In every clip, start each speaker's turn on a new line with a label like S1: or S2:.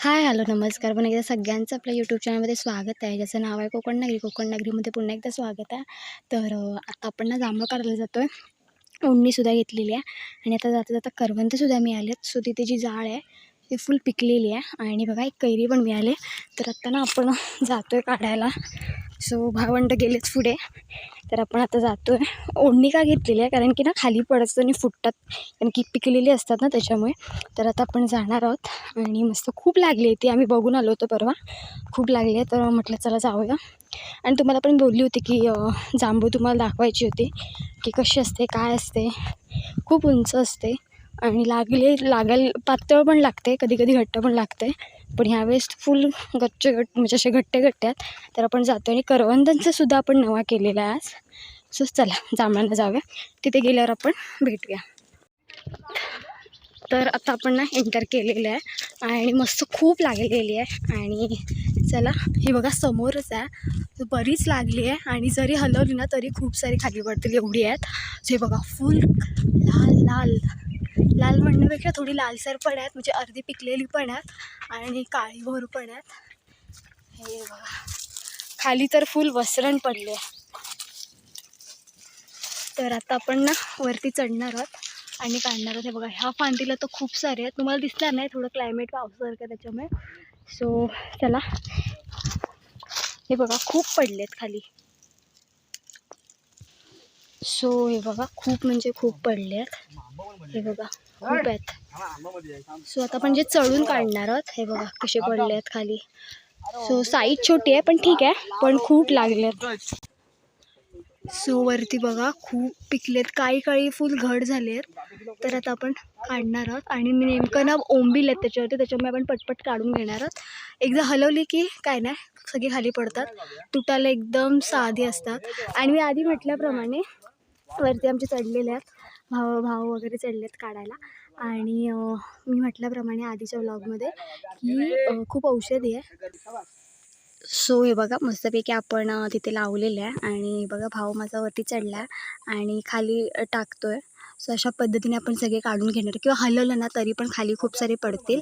S1: Hi hello नमस्कार. पण एकदा सगळ्यांचं आपल्या यूट्यूब चॅनलमध्ये स्वागत आहे. ज्याचं नाव आहे कोकण नगरी. कोकण नगरीमध्ये पुन्हा एकदा स्वागत आहे. तर आता आपण ना जांभळ काढायला जातो आहे ओढणीसुद्धा घेतलेली आहे. आणि आता जाता जाता करवंतसुद्धा मिळाले आहेत. सो तिथे जी जाळ आहे ती फुल पिकलेली आहे. आणि बघा एक कैरी पण मिळाली तर आत्ता ना आपण जातो आहे काढायला. सो भावंड गेलेच पुढे. तर आपण आता जातो आहे ओढणी का घेतलेली आहे? कारण की ना खाली पडत आणि फुटतात. कारण की पिकलेली असतात ना त्याच्यामुळे. तर आता आपण जाणार आहोत. आणि मस्त खूप लागली आहे ती. आम्ही बघून आलो होतो परवा. खूप लागली आहे. तर म्हटलं चला जाऊया. आणि तुम्हाला पण बोलली होती की जांभू जांभूळ तुम्हाला दाखवायची होती. की कशी असते? काय असते? खूप उंच असते. आणि लागले लागायला पातळ पण लागते. कधी कधी घट्ट पण लागते. पण ह्यावेळेस फुल गच्चे गट म्हणजे असे घट्टे घट्टे आहेत. तर आपण जातो आणि करवंदांचा सुद्धा आपण नवा केलेला आहे आज. सो चला जांभळांना जाऊया. तिथे गेल्यावर आपण भेटूया. तर आता आपण ना एंटर केलेलं आहे. आणि मस्त खूप लागलेली आहे. आणि चला हे बघा समोरच आहे. बरीच लागली आहे. आणि जरी हलवली ना तरी खूप सारी खाली पडतील एवढी आहेत. हे बघा फुल लाल लाल. म्हणण्यापेक्षा थोडी लालसर पण आहेत म्हणजे अर्धी पिकलेली पण आहेत आणि काळीभोर पण आहेत. हे बघा. खाली तर फुल वसरण पडले. तर आता आपण ना वरती चढणार आहोत आणि काढणार आहोत. हे बघा ह्या फांदीला तर खूप सारे आहेत. तुम्हाला दिसणार नाही थोडं क्लायमेट पावसासारखं त्याच्यामुळे. सो चला. हे बघा खूप पडलेत खाली. सो हे बघा खूप म्हणजे खूप पडले आहेत. हे बघा. खूप आहेत. सो आता आपण जे चढून काढणार आहोत हे बघा कसे पडले आहेत खाली. सो साईज छोटी आहे पण ठीक आहे पण खूप लागलेत सो वरती बघा खूप पिकलेत. काही काळी फुल घड झाले आहेत. तर आता आपण काढणार आहोत. आणि मी नेमकं ना ओंबील आहेत त्याच्यावरती त्याच्यामुळे आपण पटपट काढून घेणार आहोत. एकदा हलवली की काय नाही सगळी खाली पडतात. तुटायला एकदम साधी असतात. आणि मी आधी म्हटल्याप्रमाणे वरती आमचे चढलेले आहेत. भाव भाव वगैरे चढले आहेत काढायला. आणि मी म्हटल्याप्रमाणे आधीच्या व्लॉगमध्ये की खूप औषधी आहे. सो हे बघा मस्तपैकी आपण तिथे लावलेलं आहे. आणि बघा भाव माझा वरती चढला आहे आणि खाली टाकतो टाकतोय. सो अशा पद्धतीने आपण सगळे काढून घेणार. किंवा हलवलं ना तरी पण खाली खूप सारे पडतील.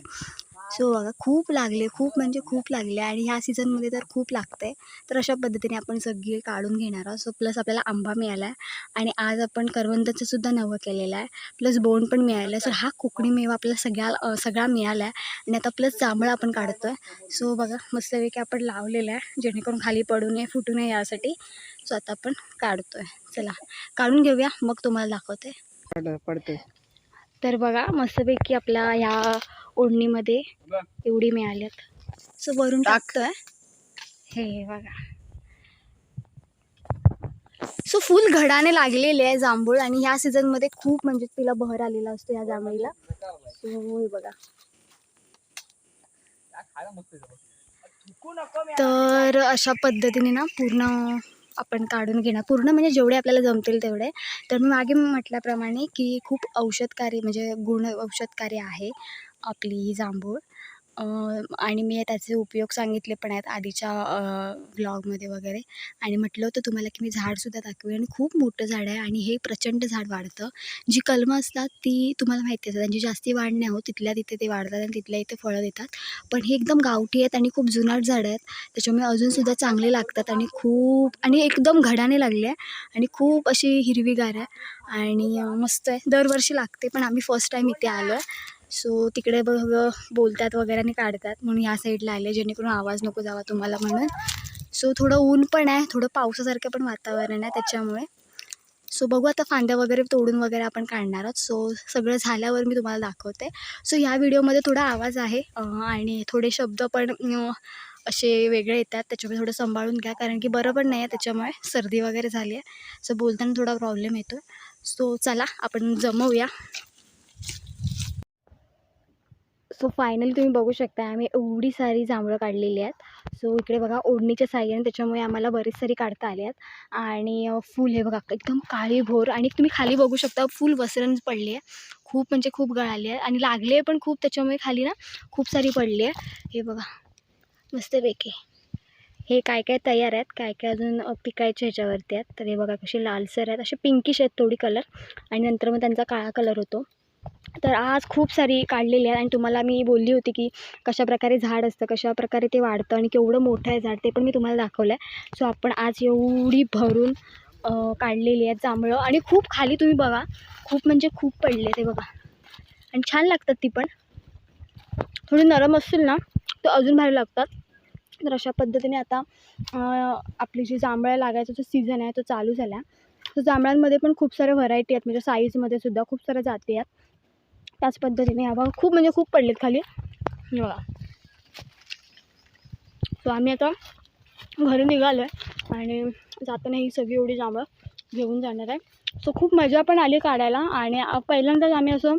S1: सो बघा खूप लागले खूप म्हणजे खूप लागले आणि ह्या सीझनमध्ये तर खूप लागते तर अशा पद्धतीने आपण सगळी काढून घेणार आहोत. सो प्लस आपल्याला आंबा मिळाला आहे आणि आज आपण करवंदाचं सुद्धा नवं केलेलं आहे. प्लस बोंड पण मिळालं आहे. सो हा कोकणी मेवा आपल्याला सगळ्या सगळा मिळाला आहे आणि आता प्लस जांभळं आपण काढतो आहे सो बघा मस्तपैकी आपण लावलेलं आहे. जेणेकरून खाली पडू नये फुटू नये यासाठी. सो आता आपण काढतो आहे चला काढून घेऊया. मग तुम्हाला दाखवते.
S2: पडते
S1: तर बघा मस्तपैकी आपल्या ह्या ओढणीमध्ये एवढी मिळाल्यात. सो वरून
S2: टाक.
S1: टाकतोय. हे बघा. सो फुल घडाने लागलेले आहे जांभूळ आणि ह्या सीझनमध्ये खूप म्हणजे तिला बहर आलेला असतो ह्या जांभळीला. सो हे बघा. तर अशा पद्धतीने ना पूर्ण आपण काढून घेणार. पूर्ण म्हणजे जेवढे आपल्याला जमतील तेवढे. तर मी मागे म्हटल्याप्रमाणे की खूप औषधकारी म्हणजे गुण औषधकारी आहे आपली ही जांभूळ. आणि मी त्याचे उपयोग सांगितले पण आहेत आधीच्या व्लॉगमध्ये वगैरे. आणि म्हटलं होतं तुम्हाला की मी झाडसुद्धा दाखवेन आणि खूप मोठं झाड आहे आणि हे प्रचंड झाड वाढतं. जी कलमं असतात ती तुम्हाला माहिती असतात त्यांची जास्ती वाढ नाही हो तिथल्या तिथे ते वाढतात आणि तिथल्या इथे फळं देतात. पण हे एकदम गावठी आहेत आणि खूप जुनाट झाडं आहेत. त्याच्यामुळे अजूनसुद्धा चांगले लागतात आणि खूप आणि एकदम घडाने लागले आहे. आणि खूप अशी हिरवीगार आहे. आणि मस्त आहे. दरवर्षी लागते पण आम्ही फर्स्ट टाईम इथे आलो आहे. सो तिकडे बघ बोलतात वगैरे आणि काढतात. म्हणून ह्या साईडला आले जेणेकरून आवाज नको जावा तुम्हाला म्हणून. सो थोडं ऊन पण आहे थोडं पावसासारखं पण वातावरण आहे त्याच्यामुळे. सो बघू आता फांद्या वगैरे तोडून वगैरे आपण काढणार आहोत. सो सगळं झाल्यावर मी तुम्हाला दाखवते. सो ह्या व्हिडिओमध्ये थोडा आवाज आहे आणि थोडे शब्द पण असे वेगळे येतात. त्याच्यामुळे थोडं सांभाळून घ्या कारण की बरं पण नाही आहे त्याच्यामुळे सर्दी वगैरे झाली आहे. सो बोलताना थोडा प्रॉब्लेम येतो सो चला आपण जमवूया. सो फायनली तुम्ही बघू शकता आम्ही एवढी सारी जांभळं काढलेली आहेत. सो इकडे बघा ओढणीच्या साह्याने त्याच्यामुळे आम्हाला बरीच सारी काढता आली आहेत. आणि फुल हे बघा एकदम काळी भोर आणि तुम्ही खाली बघू शकता फुल वसरण पडली आहे. खूप म्हणजे खूप गळाली आहे. आणि लागली आहे पण खूप त्याच्यामुळे खाली ना खूप सारी पडली आहे. हे बघा मस्तपैकी हे काय काय तयार आहेत काय काय अजून पिकायचे पिकायच्या ह्याच्यावरती आहेत. तर हे बघा कसे लालसर आहेत असे पिंकिश आहेत थोडी कलर आणि नंतर मग त्यांचा काळा कलर होतो. तर आज खूप सारी काढलेली आहे आणि तुम्हाला मी बोलली होती की कशा प्रकारे झाड असतं कशा प्रकारे ते वाढतं आणि केवढं मोठं आहे झाड ते पण मी तुम्हाला दाखवलं आहे. सो आपण आज एवढी भरून काढलेली आहेत जांभळं आणि खूप खाली तुम्ही बघा खूप म्हणजे खूप पडले ते बघा. आणि छान लागतात ती पण. थोडी नरम असतील ना तर अजून भारी लागतात. तर अशा पद्धतीने आता आपली जी जांभळं लागायचा जो सीझन आहे तो चालू झाला. तर जांभळांमध्ये पण खूप साऱ्या व्हरायटी आहेत म्हणजे साईजमध्ये सुद्धा खूप साऱ्या जाती आहेत. त्याच पद्धतीने हा बघा. खूप म्हणजे खूप पडलेत खाली. हे बघा. सो आम्ही आता घरी निघालो आहे आणि जाताना ही सगळी एवढी जांभळं घेऊन जाणार आहे. सो खूप मजा पण आली काढायला आणि पहिल्यांदाच आम्ही असं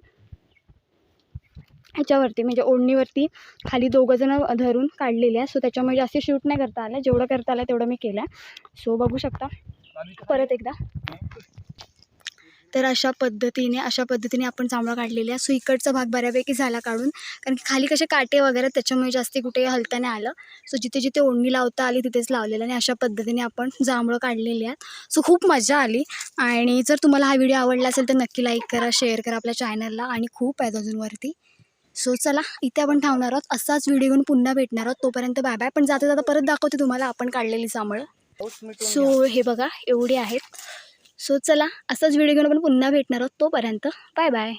S1: ह्याच्यावरती म्हणजे ओढणीवरती खाली दोघंजणं धरून काढलेली आहे. सो त्याच्यामुळे जास्त शूट नाही करता आलं. जेवढं करता आलं तेवढं मी केलं आहे सो बघू शकता. परत एकदा. तर अशा पद्धतीने अशा पद्धतीने आपण जांभळं काढलेली आहे. सो इकडचा भाग बऱ्यापैकी झाला काढून. कारण की खाली कसे काटे वगैरे त्याच्यामुळे जास्ती कुठे हलता नाही आलं. सो जिथे जिथे ओढणी लावता आली तिथेच लावलेलं आणि अशा पद्धतीने आपण जांभळं काढलेली आहेत. सो खूप मजा आली. आणि जर तुम्हाला हा व्हिडिओ आवडला असेल तर नक्की लाईक करा शेअर करा आपल्या चॅनलला आणि खूप आहेत अजून वरती. सो चला इथे आपण थांबणार आहोत. असाच व्हिडिओ घेऊन पुन्हा भेटणार आहोत. तोपर्यंत बाय बाय पण जाता जाता परत दाखवते तुम्हाला आपण काढलेली जांभळं. सो हे बघा एवढे आहेत. सो चला असाच व्हिडिओ घेऊन आपण पुन्हा भेटणार आहोत तोपर्यंत बाय बाय